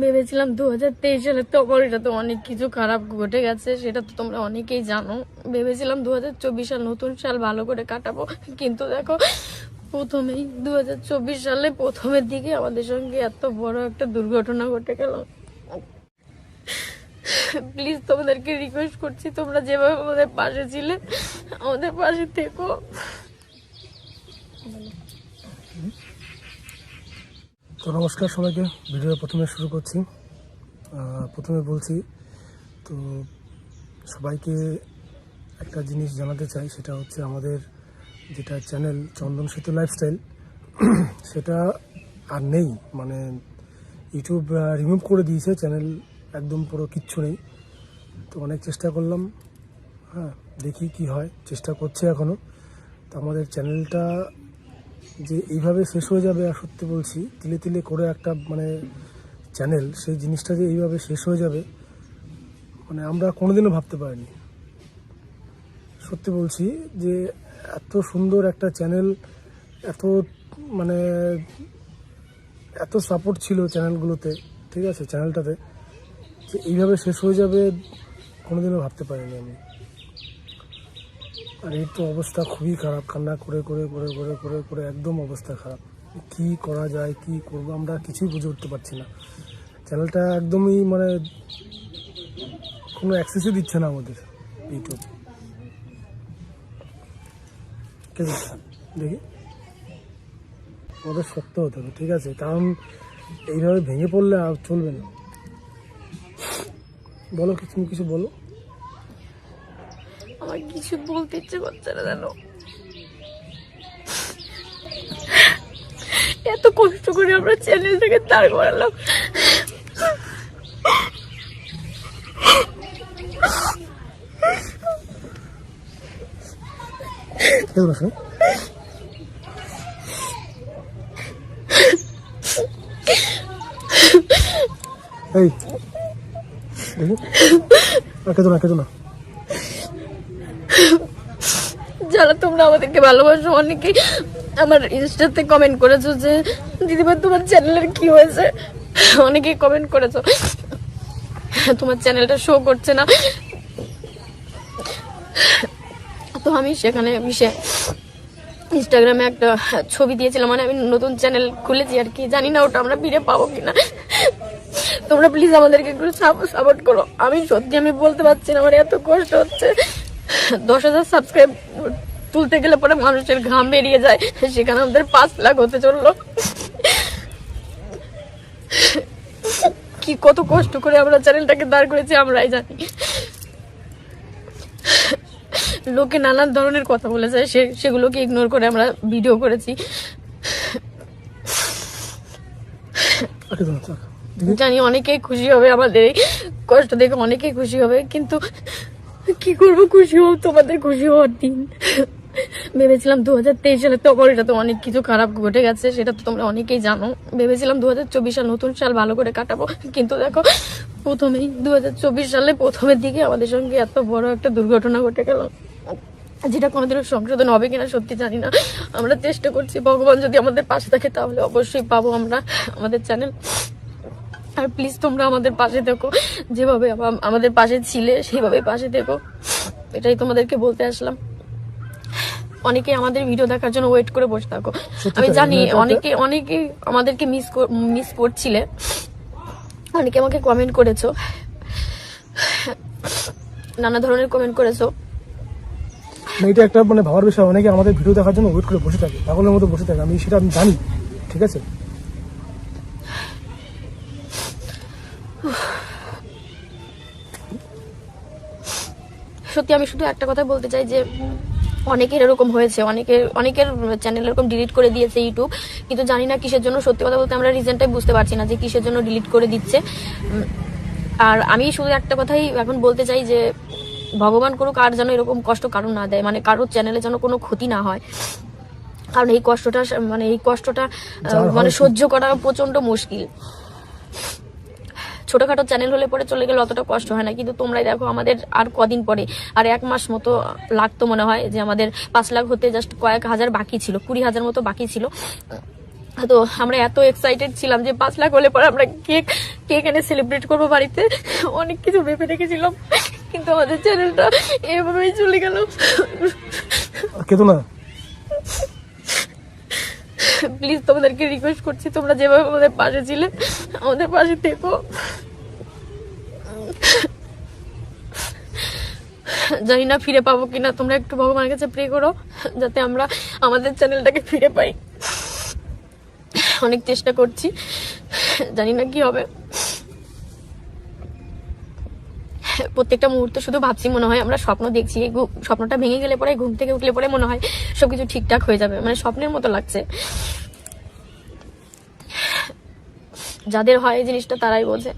ভেবেছিলাম দু হাজার তেইশ সালে তো এটা তো অনেক কিছু খারাপ ঘটে গেছে, সেটা তো তোমরা অনেকেই জানো। ভেবেছিলাম দু হাজার চব্বিশ সাল নতুন সাল ভালো করে কাটাবো, কিন্তু দেখো প্রথমেই দু হাজার চব্বিশ সালে প্রথমের দিকে আমাদের সঙ্গে এত বড় একটা দুর্ঘটনা ঘটে গেল। প্লিজ তোমাদেরকে রিকোয়েস্ট করছি, তোমরা যেভাবে আমাদের পাশে ছিলে, আমাদের পাশে থেকো। তো নমস্কার সবাইকে ভিডিও প্রথমে শুরু করছি। প্রথমে বলছি, তো সবাইকে একটা জিনিস জানাতে চাই, সেটা হচ্ছে আমাদের যেটা চ্যানেল চন্দন সেতু লাইফস্টাইল সেটা আর নেই। মানে ইউটিউব রিমুভ করে দিয়েছে, চ্যানেল একদম পুরো কিচ্ছু নেই। তো অনেক চেষ্টা করলাম হ্যাঁ দেখি কি হয়, চেষ্টা করছে এখনও তো আমাদের চ্যানেলটা যে এইভাবে শেষ হয়ে যাবে আর সত্যি বলছি, তিলে তিলে করে একটা মানে চ্যানেল সেই জিনিসটা যে এইভাবে শেষ হয়ে যাবে মানে আমরা কোনোদিনও ভাবতে পারিনি। সত্যি বলছি যে এত সুন্দর একটা চ্যানেল এত মানে এত সাপোর্ট ছিল চ্যানেলগুলোতে ঠিক আছে চ্যানেলটাতে যে এইভাবে শেষ হয়ে যাবে কোনোদিনও ভাবতে পারিনি আমি। আর এই তো অবস্থা খুবই খারাপ। কান্না করে করে করে করে করে করে একদম অবস্থা খারাপ। কি করা যায়, কি করব, আমরা কিছুই বুঝে উঠতে পারছি না। চ্যানেলটা একদমই মানে কোনো অ্যাক্সেসই দিচ্ছে না আমাদের ইউটিউব। কে দিচ্ছে? দেখি। আমাদের শক্ত হতে হবে, ঠিক আছে? কারণ এইভাবে ভেঙে পড়লে আর চলবে না। বলো, কিছু কিছু বলো। আমার কিছু বলতে ইচ্ছে করছে না জানো। এত কষ্ট করে আমরা চ্যানেলটাকে দাঁড় করালাম। এই, দেখি। যারা তোমরা আমাদেরকে ভালোবাসো, অনেকেই আমার ইনস্টাতে কমেন্ট করেছ যে, দিদিভাই, তোমার চ্যানেলের কি হয়েছে? অনেকেই কমেন্ট করেছ, তোমার চ্যানেলটা শো করছে না। তো আমি সেখানে মিশে ইনস্টাগ্রামে একটা ছবি দিয়েছিলাম মানে আমি নতুন চ্যানেল খুলেছি আর কি, জানি না ওটা আমরা ফিরে পাবো কিনা। তোমরা প্লিজ আমাদেরকে একটু সাপোর্ট করো। আমি সত্যি আমি বলতে পারছি না, আমার এত কষ্ট হচ্ছে। দশ হাজার সাবস্ক্রাইব তুলতে গেলে পরে মানুষের ঘাম বেরিয়ে যায়। সেখানে আমাদের পাঁচ লাখ হতে চলল। কি কত কষ্ট করে আমরা চ্যানেলটাকে দাঁড় করেছি, আমরাই জানি। লোকে নানান ধরনের কথা বলে যায় সে, সেগুলোকে ইগনোর করে আমরা ভিডিও করেছি। জানি অনেকেই খুশি হবে, আমাদের কষ্ট দেখে অনেকেই খুশি হবে, কিন্তু কি করব? খুশি হব, তোমাদের খুশি হওয়ার দিন। ভেবেছিলাম দু হাজার তেইশ সালে তো এটা তো অনেক কিছু খারাপ ঘটে গেছে, সেটা তো তোমরা অনেকেই জানো। ভেবেছিলাম দু হাজার চব্বিশ সাল নতুন সাল ভালো করে কাটাবো, কিন্তু দেখো, প্রথমেই দু হাজার চব্বিশ সালে প্রথমের দিকে আমাদের সঙ্গে এত বড় একটা দুর্ঘটনা ঘটে গেল। যেটা কোনোদিনও সংশোধন হবে কিনা সত্যি জানি না। আমরা চেষ্টা করছি, ভগবান যদি আমাদের পাশে থাকে তাহলে অবশ্যই পাবো আমরা, আমাদের চ্যানেল আর প্লিজ তোমরা আমাদের পাশে থেকো। যেভাবে আমাদের পাশে ছিলে সেভাবে পাশে থেকো। এটাই তোমাদেরকে বলতে আসলাম। অনেকে আমাদের ভিডিও দেখার জন্য ওয়েট করে বসে থাকো। আমি জানি মানে অনেকে অনেকে আমাদেরকে মিস মিস করছিলে। অনেকে আমাকে কমেন্ট করেছ। নানা ধরনের কমেন্ট করেছ। না, এটা একটা মানে ভাবার বিষয়। অনেকে আমাদের ভিডিও দেখার জন্য ওয়েট করে বসে থাকে। পাগলের মতো বসে থাকে। আমি সেটা আমি জানি। ঠিক আছে? সত্যি আমি শুধু একটা কথা বলতে চাই যে অনেকের এরকম হয়েছে অনেকের অনেকের চ্যানেল এরকম ডিলিট করে দিয়েছে ইউটিউব কিন্তু জানি না কিসের জন্য সত্যি কথা বলতে আমরা রিজনটাই বুঝতে পারছি না যে কিসের জন্য ডিলিট করে দিচ্ছে। আর আমি শুধু একটা কথাই এখন বলতে চাই যে ভগবান করুক আর যেন এরকম কষ্ট কারও না দেয় মানে কারোর চ্যানেলে যেন কোনো ক্ষতি না হয়। কারণ এই কষ্টটা মানে এই কষ্টটা মানে সহ্য করা প্রচণ্ড মুশকিল। ছোটখাটো চ্যানেল হলে পরে চলে গেলে অতটা কষ্ট হয় না। কিন্তু তোমরাই দেখো আমাদের আর কদিন পরে, আর এক মাস মতো লাগতো মনে হয় যে আমাদের পাঁচ লাখ হতে জাস্ট কয়েক হাজার বাকি ছিল, কুড়ি হাজার মতো বাকি ছিল। তো আমরা এত এক্সাইটেড ছিলাম যে পাঁচ লাখ হলে পরে আমরা কেক কেক এনে সেলিব্রেট করব বাড়িতে। অনেক কিছু ভেবে রেখেছিলাম, কিন্তু আমাদের চ্যানেলটা এভাবেই চলে গেল। আর কেতো না প্লিজ তোমাদেরকে রিকোয়েস্ট করছি, তোমরা যেভাবে আমাদের পাশে ছিলে, আমাদের পাশে থেকো। জানি না ফিরে পাবো কিনা, তোমরা একটু ভগবানের কাছে প্রে করো, যাতে আমরা আমাদের চ্যানেলটাকে ফিরে পাই। অনেক চেষ্টা করছি, জানি না কি হবে। প্রত্যেকটা মুহূর্ত শুধু ভাবছি মনে হয় আমরা স্বপ্ন দেখছি স্বপ্নটা ভেঙে গেলে পরে, ঘুম থেকে উঠলে পরে মনে হয় সবকিছু ঠিকঠাক হয়ে যাবে। মানে স্বপ্নের মতো লাগছে। যাদের হয় এই জিনিসটা তারাই বোঝে।